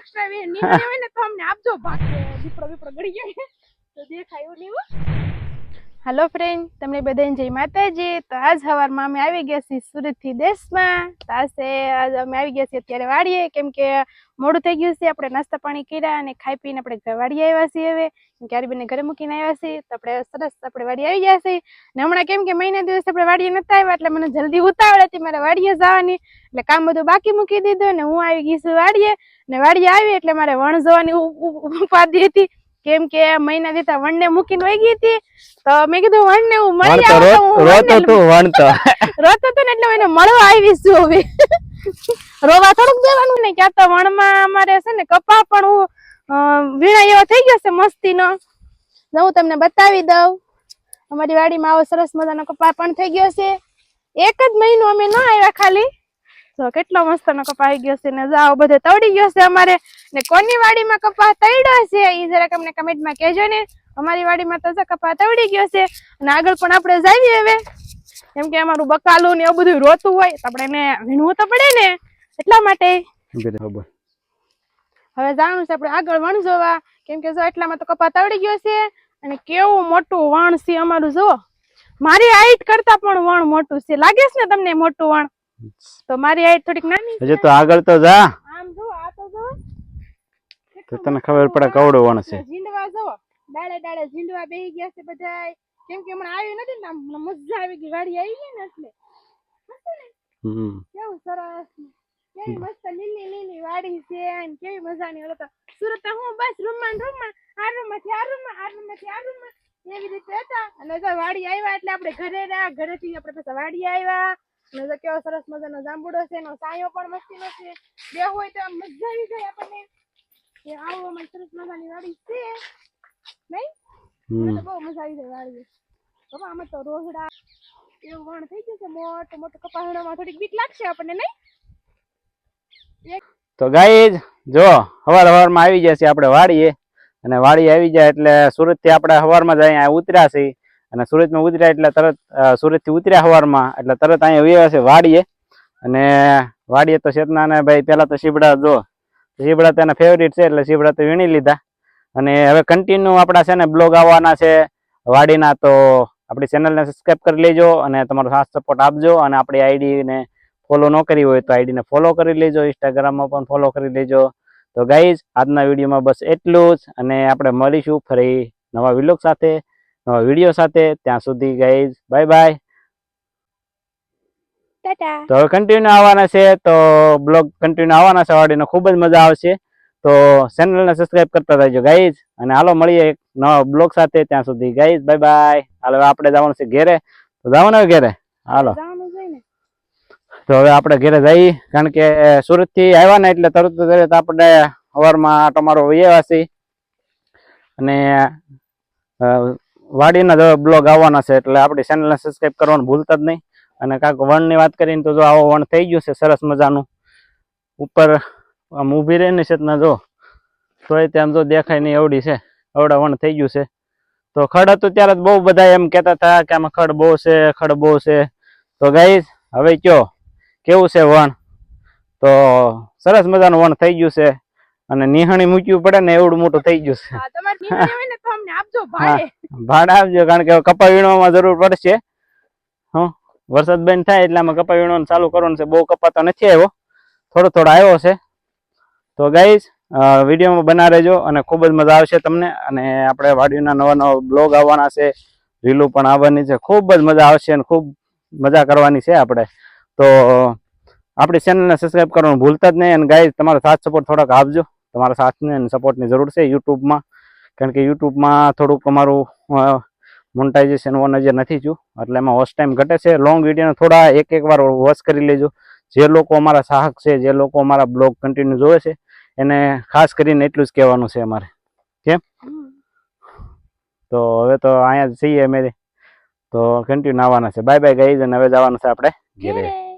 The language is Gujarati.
એક્સ્ટ્રા વે નીકળે હોય ને તો અમને આપજો ભાગ દીપડો દીપડો ગળી જાય. તો દેખાય એવું નહીં હેલો ફ્રેન્ડ તમને બધાને જય માતાજી. તો આજ સવારમાં અમે આવી ગયા છીએ સુરતથી દેશમાં. તો આજે આજ અમે આવી ગયા છીએ અત્યારે વાડીએ. કેમ કે મોડું થઈ ગયું છે. આપણે નાસ્તા પાણી કર્યા અને ખાઈ પીને આપણે વાડીએ આવ્યા છીએ હવે. ક્યારે કે ઘરે મૂકીને આવ્યા છીએ. તો આપણે સરસ આપણે વાળી આવી ગયા છીએ. અને હમણાં કેમ કે મહિના દિવસ આપણે વાડીએ નતા આવ્યા, એટલે મને જલ્દી ઉતાવળ હતી મારે વાડીએ જવાની. એટલે કામ બધું બાકી મૂકી દીધું ને હું આવી ગઈ છું વાડીએ. ને વાડીએ આવી એટલે મારે વણ જોવાની ઉપાધિ હતી. કેમ કે મહિના દીધા વણને મૂકીને વહી ગઈ હતી. તો મેં કીધું વણને હું મળી આવું તો રોતો વણને વણતો. રોતો તો એટલે એને મળવા આવી છું હવે. રોવા થોડુંક દેવાનું ને ક્યાં તો વણમાં અમારે છે ને કપા પણ હું વીણા એવો થઈ ગયો છે મસ્તીનો. નો હું તમને બતાવી દઉં. અમારી વાડીમાં આવો સરસ મજાનો કપા પણ થઈ ગયો છે. એક જ મહિનો અમે ન આવ્યા ખાલી. તો કેટલો મસ્તનો કપા આવી ગયો છે ને જાઓ બધે તવડી ગયો છે અમારે. ને કોની વાડીમાં કપા તળ્યો છે એ જરાક અમને કમેન્ટમાં કહેજો ને. અમારી વાડીમાં તો કપા તવડી ગયો છે. અને આગળ પણ આપણે જઈએ હવે. કેમ કે અમારું બકાલું ને એવું બધું રોતું હોય તો આપણે એને વીણવું તો પડે ને. એટલા માટે. હવે જાણું છે આપણે આગળ વણ જોવા. કેમ કે જો એટલામાં તો કપા તવડી ગયો છે. અને કેવું મોટું વણ છે અમારું જો મારી હાઈટ કરતા પણ વણ મોટું છે. લાગે છે ને તમને મોટું વણ? તો મારી હાઈટ થોડીક નાની છે હજુ તો આગળ તો જા. આમ જો આ તો જો. તો તને ખબર પડે કવડો વણ છે. જીંડવા જો. ડાળે ડાળે જીંડવા બેહી ગયા છે બધાય. કેમ કે હમણાં આવી નથી ને મજા આવી ગઈ. વાડી આવી ગઈ ને એટલે. હમ. કેવું સરસ કેવી મસ્ત લીલી લીલી વાડી છે અને કેવી મજાની ઓલો તો. સુરત હું બસ રૂમમાં રૂમમાં. આ રૂમમાંથી આ રૂમમાં આ રૂમમાંથી આ રૂમમાં. એવી રીતે હતા. અને વાડી આવ્યા એટલે આપણે ઘરે રહ્યા. ઘરેથી આપણે પછી વાડી આવ્યા. અને જો કેવો સરસ મજાનો જાંબુડો છે એનો સાયો પણ મસ્તીનો છે બે હોય તો મજા આવી જાય આપણને. કે આવો અમારી સરસ મજાની વાડી છે. નહીં? બહુ મજા આવી જાય વાડી બાબા આમાં તો રોહડા એવું વણ થઈ જશે મોટો મોટો કપાસણામાં થોડીક બીક લાગશે આપણને નહીં? તો ગાઈઝ જો હવાર હવારમાં આવી છે આપણે વાડીએ. અને વાડી આવી જાય એટલે સુરતથી આપણે હવારમાં જ અહીંયા ઉતર્યા છે અને સુરતમાં ઉતર્યા એટલે તરત સુરતથી ઉતર્યા સવારમાં એટલે તરત અહીંયા છે વાડીએ. અને વાડીએ તો ચેતના ને ભાઈ પહેલાં તો શીબડા, જો, શીબડા તો એના ફેવરિટ છે, એટલે શીબડા તો વીણી લીધા. અને હવે કન્ટિન્યુ આપણા છે ને બ્લોગ આવવાના છે. વાડીના તો આપણી ચેનલને સબસ્ક્રાઈબ કરી લેજો અને તમારો સાથ સપોર્ટ આપજો. અને આપણી આઈડીને ફોલો ન કરી હોય તો આઈડીને ફોલો કરી લેજો. ઇન્સ્ટાગ્રામમાં પણ ફોલો કરી લેજો. તો ગાઈઝ આજના વિડીયોમાં બસ એટલું જ. અને આપણે મળીશું ફરી નવા વિલોગ સાથે. નવા વીડિયો સાથે ત્યાં સુધી ગાઈઝ બાય બાય તો હવે કન્ટિન્યુ આવવાના છે તો બ્લોગ કન્ટિન્યુ આવવાના છે વાડીનો ખૂબ જ મજા આવશે. તો ચેનલને સબસ્ક્રાઇબ કરતા રહેજો ગાઈઝ અને હાલો મળીએ એક નવા બ્લોગ સાથે ત્યાં સુધી ગાઈઝ બાય બાય હાલો આપણે જવાનું છે ઘેરે. તો જવાનું ઘેરે? હાલો. તો હવે આપણે ઘેરે જઈએ કારણ કે સુરતથી આવ્યા ને એટલે તરત તરત આપણે સવારમાં આટો મારો વૈયા છીએ. અને વાડીના બ્લોગ આવવાના છે એટલે આપણી ચેનલને સબસ્ક્રાઈબ કરવાનું ભૂલતા જ નહીં. અને કાંક વણની વાત કરીને તો જો આવો વણ થઈ ગયું છે સરસ મજાનું. ઉપર આમ ઊભી રહીને છે ને જો. તોય ત્યાં જો દેખાય નહીં એવડી છે. એવડા વણ થઈ ગયું છે. તો ખડ હતું ત્યારે બહુ બધા એમ કહેતા હતા કે આમાં ખડ બહુ છે ખડ બહુ છે. તો ગાઈ હવે કયો? કેવું છે વણ? તો સરસ મજાનું વણ થઈ ગયું છે. અને નિહાણી મૂક્યું પડે ને એવડું મોટું થઈ ગયું છે. ભાડે આપજો, કારણ કે કપા વીણવામાં જરૂર પડશે. હં, વરસાદ બંધ થાય એટલે આમાં કપા વીણવાનું ચાલુ કરવાનું છે. બહુ કપા તો નથી આવ્યો. થોડો થોડો આવ્યો છે. તો ગાઈઝ વિડીયોમાં બના રહેજો અને ખૂબ જ મજા આવશે તમને. અને આપણે વાડીઓના નવા નવા બ્લોગ આવવાના છે. રીલું પણ આવવાની છે. ખૂબ જ મજા આવશે અને ખૂબ મજા કરવાની છે આપણે. તો, આપણી ચેનલને સબસ્ક્રાઈબ કરવાનું ભૂલતા જ નહીં. અને ગાઈઝ તમારો સાથ સપોર્ટ થોડોક આપજો. તમારા સાથને અને સપોર્ટની જરૂર છે યુટ્યુબમાં. કારણ કે યુટ્યુબમાં થોડુંક અમારું મોનેટાઇઝેશન વન હજાર નથી થયું, એટલે એમાં વોચ ટાઈમ ઘટે છે. લોંગ વિડીયોને થોડા એક એક વાર વોચ કરી લેજો. જે લોકો અમારા સાહક છે, જે લોકો અમારા બ્લોગ કન્ટિન્યુ જોવે છે, એને ખાસ કરીને એટલું જ કહેવાનું છે અમારે. કેમ? તો હવે તો અહીંયા જ છીએ અમે. તો કન્ટિન્યુ આવવાના છે. બાય બાય ગઈ અને હવે જવાનું છે આપણે ઘેરે.